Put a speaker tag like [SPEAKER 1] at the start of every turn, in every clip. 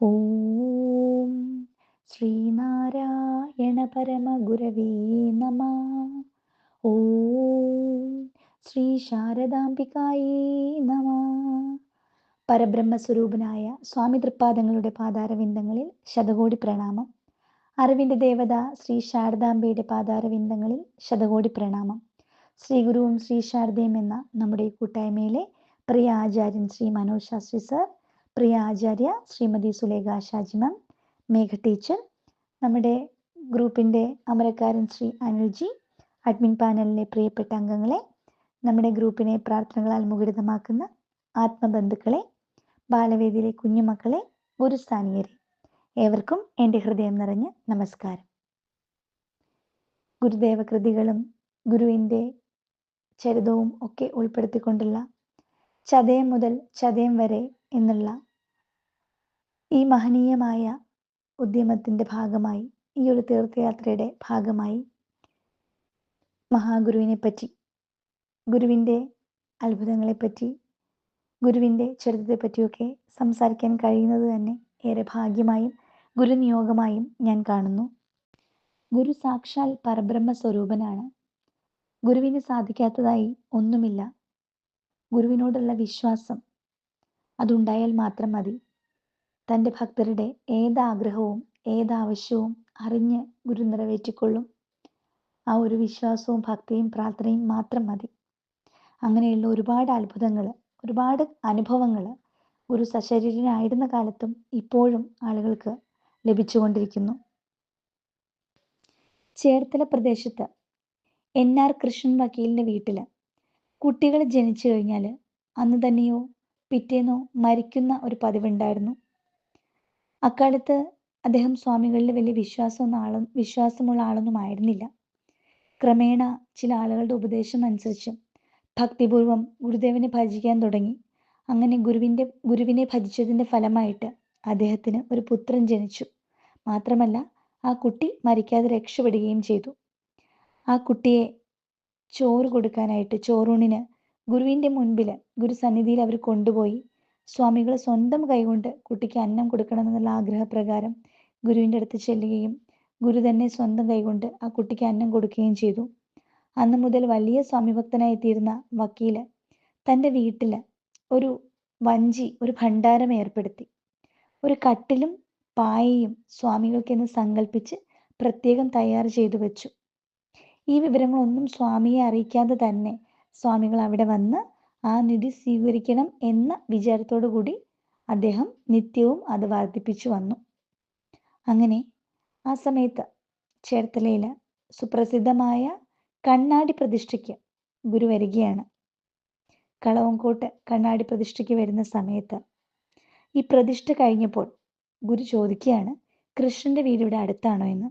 [SPEAKER 1] ഓം ശ്രീനാരായണ പരമഗുരവേ നമ. ഓം ശ്രീ ശാരദാംബികായേ നമ. പരബ്രഹ്മസ്വരൂപനായ സ്വാമി തൃപ്പാദങ്ങളുടെ പാതാരവിന്ദങ്ങളിൽ ശതകോടി പ്രണാമം. അറിവിന്റെ ദേവത ശ്രീ ശാരദാംബയുടെ പാതാരവിന്ദങ്ങളിൽ ശതകോടി പ്രണാമം. ശ്രീ ഗുരുവും ശ്രീ ശാരദയും എന്ന നമ്മുടെ കൂട്ടായ്മയിലെ പ്രിയ ആചാര്യൻ ശ്രീ മനോജ് ശാസ്ത്രി സർ പ്രിയ ആചാര്യ ശ്രീമതി സുലേഖ ഷാജി മേഘ ടീച്ചർ നമ്മുടെ ഗ്രൂപ്പിന്റെ അമരക്കാരൻ ശ്രീ അനിൽജി അഡ്മിൻ പാനലിലെ പ്രിയപ്പെട്ട അംഗങ്ങളെ നമ്മുടെ ഗ്രൂപ്പിനെ പ്രാർത്ഥനകളാൽ മുഖരിതമാക്കുന്ന ആത്മബന്ധുക്കളെ ബാലവേദിയിലെ കുഞ്ഞുമക്കളെ ഗുരുസ്ഥാനീയരെ ഏവർക്കും എന്റെ ഹൃദയം നിറഞ്ഞ നമസ്കാരം. ഗുരുദേവ കൃതികളും ഗുരുവിന്റെ ചരിതവും ഒക്കെ ഉൾപ്പെടുത്തിക്കൊണ്ടുള്ള ചതയം മുതൽ ചതയം വരെ എന്നുള്ള ഈ മഹനീയമായ ഉദ്യമത്തിന്റെ ഭാഗമായി ഈ ഒരു തീർത്ഥയാത്രയുടെ ഭാഗമായി മഹാഗുരുവിനെ പറ്റി ഗുരുവിന്റെ അത്ഭുതങ്ങളെപ്പറ്റി ഗുരുവിന്റെ ചരിത്രത്തെ പറ്റിയൊക്കെ സംസാരിക്കാൻ കഴിയുന്നത് തന്നെ ഏറെ ഭാഗ്യമായും ഗുരുനിയോഗമായും ഞാൻ കാണുന്നു. ഗുരു സാക്ഷാൽ പരബ്രഹ്മ സ്വരൂപനാണ് ഗുരുവിന് സാധിക്കാത്തതായി ഒന്നുമില്ല. ഗുരുവിനോടുള്ള വിശ്വാസം അതുണ്ടായാൽ മാത്രം മതി. തന്റെ ഭക്തരുടെ ഏതാഗ്രഹവും ഏതാവശ്യവും അറിഞ്ഞ് ഗുരു നിറവേറ്റിക്കൊള്ളും. ആ ഒരു വിശ്വാസവും ഭക്തിയും പ്രാർത്ഥനയും മാത്രം മതി. അങ്ങനെയുള്ള ഒരുപാട് അത്ഭുതങ്ങൾ ഒരുപാട് അനുഭവങ്ങൾ ഒരു സശരീരനായിരുന്ന കാലത്തും ഇപ്പോഴും ആളുകൾക്ക് ലഭിച്ചുകൊണ്ടിരിക്കുന്നു. ചേർത്തല പ്രദേശത്ത് എൻ. ആർ. കൃഷ്ണൻ വക്കീലിന്റെ വീട്ടിൽ കുട്ടികൾ ജനിച്ചു കഴിഞ്ഞാൽ അന്ന് തന്നെയോ പിറ്റേന്നോ മരിക്കുന്ന ഒരു പതിവുണ്ടായിരുന്നു. അക്കാലത്ത് അദ്ദേഹം സ്വാമികളിൽ വലിയ വിശ്വാസമൊന്നും ആളും വിശ്വാസമുള്ള ആളൊന്നും ആയിരുന്നില്ല. ക്രമേണ ചില ആളുകളുടെ ഉപദേശം അനുസരിച്ച് ഭക്തിപൂർവം ഗുരുദേവനെ ഭജിക്കാൻ തുടങ്ങി. അങ്ങനെ ഗുരുവിന്റെ ഗുരുവിനെ ഭജിച്ചതിന്റെ ഫലമായിട്ട് അദ്ദേഹത്തിന് ഒരു പുത്രൻ ജനിച്ചു. മാത്രമല്ല ആ കുട്ടി മരിക്കാതെ രക്ഷപ്പെടുകയും ചെയ്തു. ആ കുട്ടിയെ ചോറ് കൊടുക്കാനായിട്ട് ചോറൂണിന് ഗുരുവിന്റെ മുൻപിൽ ഗുരുസന്നിധിയിൽ അവർ കൊണ്ടുപോയി സ്വാമികൾ സ്വന്തം കൈകൊണ്ട് കുട്ടിക്ക് അന്നം കൊടുക്കണമെന്നുള്ള ആഗ്രഹപ്രകാരം ഗുരുവിന്റെ അടുത്ത് ചെല്ലുകയും ഗുരു തന്നെ സ്വന്തം കൈകൊണ്ട് ആ കുട്ടിക്ക് അന്നം കൊടുക്കുകയും ചെയ്തു. അന്ന് മുതൽ വലിയ സ്വാമി ഭക്തനായി തീർന്ന വക്കീൽ തന്റെ വീട്ടിൽ ഒരു വഞ്ചി ഒരു ഭണ്ഡാരം ഏർപ്പെടുത്തി. ഒരു കട്ടിലും പായയും സ്വാമികൾക്കെന്ന് സങ്കല്പിച്ച് പ്രത്യേകം തയ്യാർ ചെയ്തു വെച്ചു. ഈ വിവരങ്ങളൊന്നും സ്വാമിയെ അറിയിക്കാതെ തന്നെ സ്വാമികൾ അവിടെ വന്ന് ആ നിധി സ്വീകരിക്കണം എന്ന വിചാരത്തോടു കൂടി അദ്ദേഹം നിത്യവും അത് വർദ്ധിപ്പിച്ചു വന്നു. അങ്ങനെ ആ സമയത്ത് ചേർത്തലയിലെ സുപ്രസിദ്ധമായ കണ്ണാടി പ്രതിഷ്ഠയ്ക്ക് ഗുരു വരികയാണ്. കളവങ്കോട്ട് കണ്ണാടി പ്രതിഷ്ഠയ്ക്ക് വരുന്ന സമയത്ത് ഈ പ്രതിഷ്ഠ കഴിഞ്ഞപ്പോൾ ഗുരു ചോദിക്കുകയാണ് കൃഷ്ണന്റെ വീട് ഇവിടെ അടുത്താണോ എന്ന്?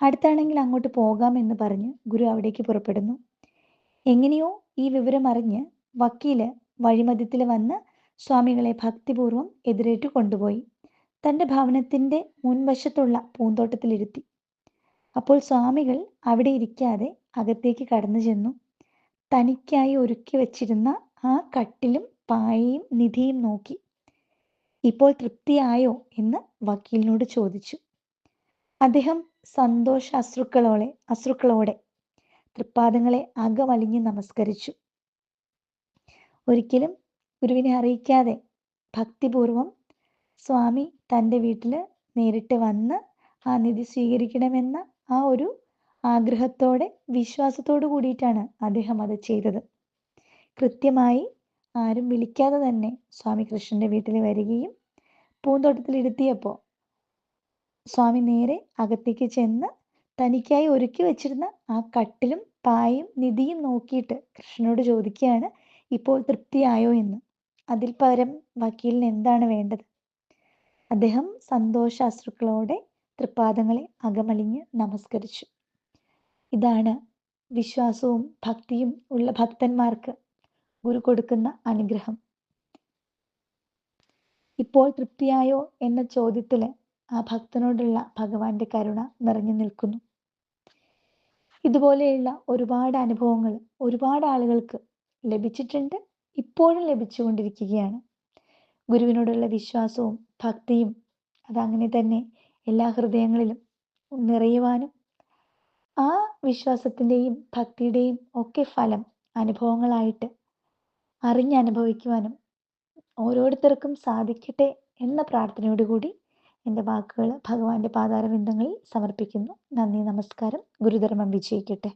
[SPEAKER 1] അടുത്താണെങ്കിൽ അങ്ങോട്ട് പോകാം എന്ന് പറഞ്ഞ് ഗുരു അവിടേക്ക് പുറപ്പെടുന്നു. എങ്ങനെയോ ഈ വിവരം അറിഞ്ഞ് വക്കീൽ വഴിമധ്യത്തിൽ വന്ന് സ്വാമികളെ ഭക്തിപൂർവം എതിരേറ്റു കൊണ്ടുപോയി. തന്റെ ഭവനത്തിന്റെ മുൻവശത്തുള്ള പൂന്തോട്ടത്തിലിരുത്തി. അപ്പോൾ സ്വാമികൾ അവിടെ ഇരിക്കാതെ അകത്തേക്ക് കടന്നു ചെന്നു. തനിക്കായി ഒരുക്കി വച്ചിരുന്ന ആ കട്ടിലും പായയും നിധിയും നോക്കി. ഇപ്പോൾ തൃപ്തിയായോ എന്ന് വക്കീലിനോട് ചോദിച്ചു. അദ്ദേഹം സന്തോഷ അശ്രുക്കളോടെ അശ്രുക്കളോടെ തൃപ്പാദങ്ങളെ അകമലിഞ്ഞ് നമസ്കരിച്ചു. ഒരിക്കലും ഗുരുവിനെ അറിയിക്കാതെ ഭക്തിപൂർവം സ്വാമി തന്റെ വീട്ടിൽ നേരിട്ട് വന്ന് ആ നിധി സ്വീകരിക്കണമെന്ന ആ ഒരു ആഗ്രഹത്തോടെ വിശ്വാസത്തോടു കൂടിയിട്ടാണ് അദ്ദേഹം അത് ചെയ്തത്. കൃത്യമായി ആരും വിളിക്കാതെ തന്നെ സ്വാമി കൃഷ്ണന്റെ വീട്ടിൽ വരികയും പൂന്തോട്ടത്തിൽ ഇരുത്തിയപ്പോൾ സ്വാമി നേരെ അകത്തേക്ക് ചെന്ന് തനിക്കായി ഒരുക്കി വെച്ചിരുന്ന ആ കട്ടിലും പായും നിധിയും നോക്കിയിട്ട് കൃഷ്ണനോട് ചോദിക്കുകയാണ് ഇപ്പോൾ തൃപ്തിയായോ എന്ന്. അതിൽ പകരം വക്കീലിന് എന്താണ് വേണ്ടത്? അദ്ദേഹം സന്തോഷാശ്രുക്കളോടെ തൃപ്പാദങ്ങളെ അകമലിഞ്ഞ് നമസ്കരിച്ചു. ഇതാണ് വിശ്വാസവും ഭക്തിയും ഉള്ള ഭക്തന്മാർക്ക് ഗുരു കൊടുക്കുന്ന അനുഗ്രഹം. ഇപ്പോൾ തൃപ്തിയായോ എന്ന ചോദ്യത്തിൽ ആ ഭക്തനോടുള്ള ഭഗവാന്റെ കരുണ നിറഞ്ഞു നിൽക്കുന്നു. ഇതുപോലെയുള്ള ഒരുപാട് അനുഭവങ്ങൾ ഒരുപാട് ആളുകൾക്ക് ലഭിച്ചിട്ടുണ്ട് ഇപ്പോഴും ലഭിച്ചുകൊണ്ടിരിക്കുകയാണ്. ഗുരുവിനോടുള്ള വിശ്വാസവും ഭക്തിയും അതങ്ങനെ തന്നെ എല്ലാ ഹൃദയങ്ങളിലും നിറയുവാനും ആ വിശ്വാസത്തിന്റെയും ഭക്തിയുടെയും ഒക്കെ ഫലം അനുഭവങ്ങളായിട്ട് അറിഞ്ഞ് അനുഭവിക്കുവാനും ഓരോരുത്തർക്കും സാധിക്കട്ടെ എന്ന പ്രാർത്ഥനയോടുകൂടി എന്റെ വാക്കുകൾ ഭഗവാന്റെ പാതാരവിന്ദങ്ങളിൽ സമർപ്പിക്കുന്നു. നന്ദി നമസ്കാരം. ഗുരുധർമ്മം വിജയിക്കട്ടെ.